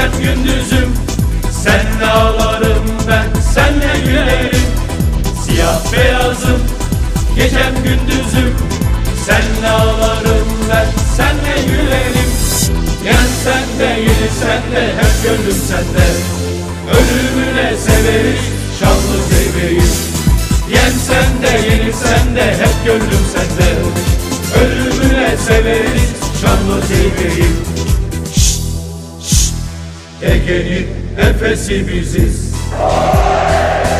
gecem gündüzüm. Senle ağlarım ben senle gülerim. Siyah beyazım gecem gündüzüm. Senle ağlarım ben senle gülerim. Yan sende yeni sende her gönlüm sende. Ölümüne severiz şanlı zeybeyi Yen sen sende yeni sende hep gönlüm sende. Ölümüne severiz şanlı zeybeyi Ege'nin nefesi biziz.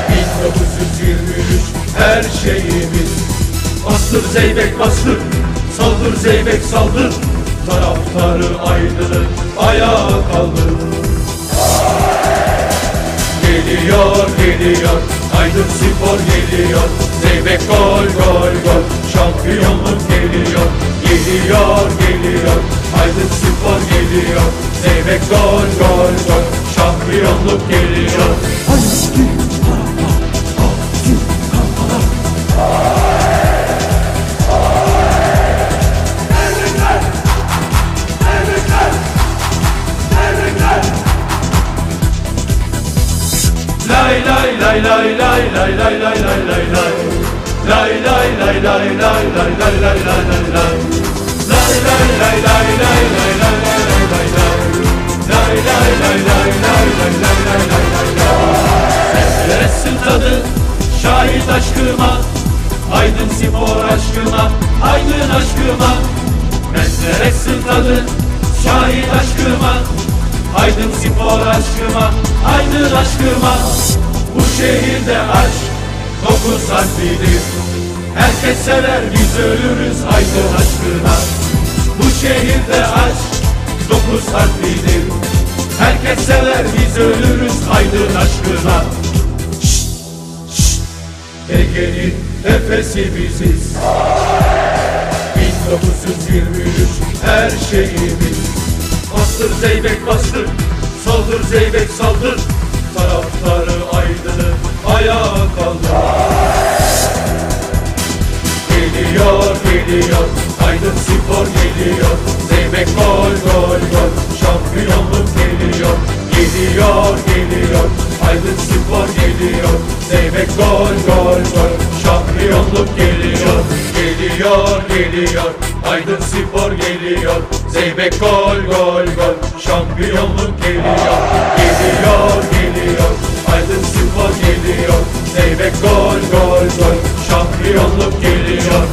1923 her şeyimiz. Bastır zeybek bastır. Saldır zeybek saldır. Taraftarı aydınır Ayağa kaldır. Geliyor geliyor. Aydın spor geliyor. Zeybek gol gol gol. Şampiyonluk geliyor. Geliyor geliyor. Aydın spor geliyor. Zeybek gol gol Şampiyonluk geliyor Lay lay lay lay lay lay lay lay lay lay lay Lay lay lay lay lay lay lay lay lay lay lay Lay lay lay lay lay lay lay lay şahit aşkıma Aydın spor aşkıma Aydın aşkıma. Menderesin tadı şahit aşkıma Aydın spor aşkıma, aydın aşkıma. Bu şehirde aşk dokuz harflidir. Herkes sever biz ölürüz aydın aşkına. Bu şehirde aşk dokuz harflidir. Herkes sever biz ölürüz aydın Ege'nin nefesi biziz. 1923 her şeyimiz. Bastır zeybek bastır. Saldır zeybek saldır. Taraftarı aydını Ayağa kaldır. Geliyor geliyor. Aydın spor geliyor. Zeybek gol gol gol. Şampiyonluk geliyor. Geliyor geliyor Aydın spor geliyor. Zeybek gol gol gol. Şampiyonluk geliyor. Geliyor geliyor. Aydın spor geliyor. Zeybek gol gol gol. Şampiyonluk geliyor. Geliyor geliyor. Aydın spor geliyor. Zeybek gol gol gol. Şampiyonluk geliyor.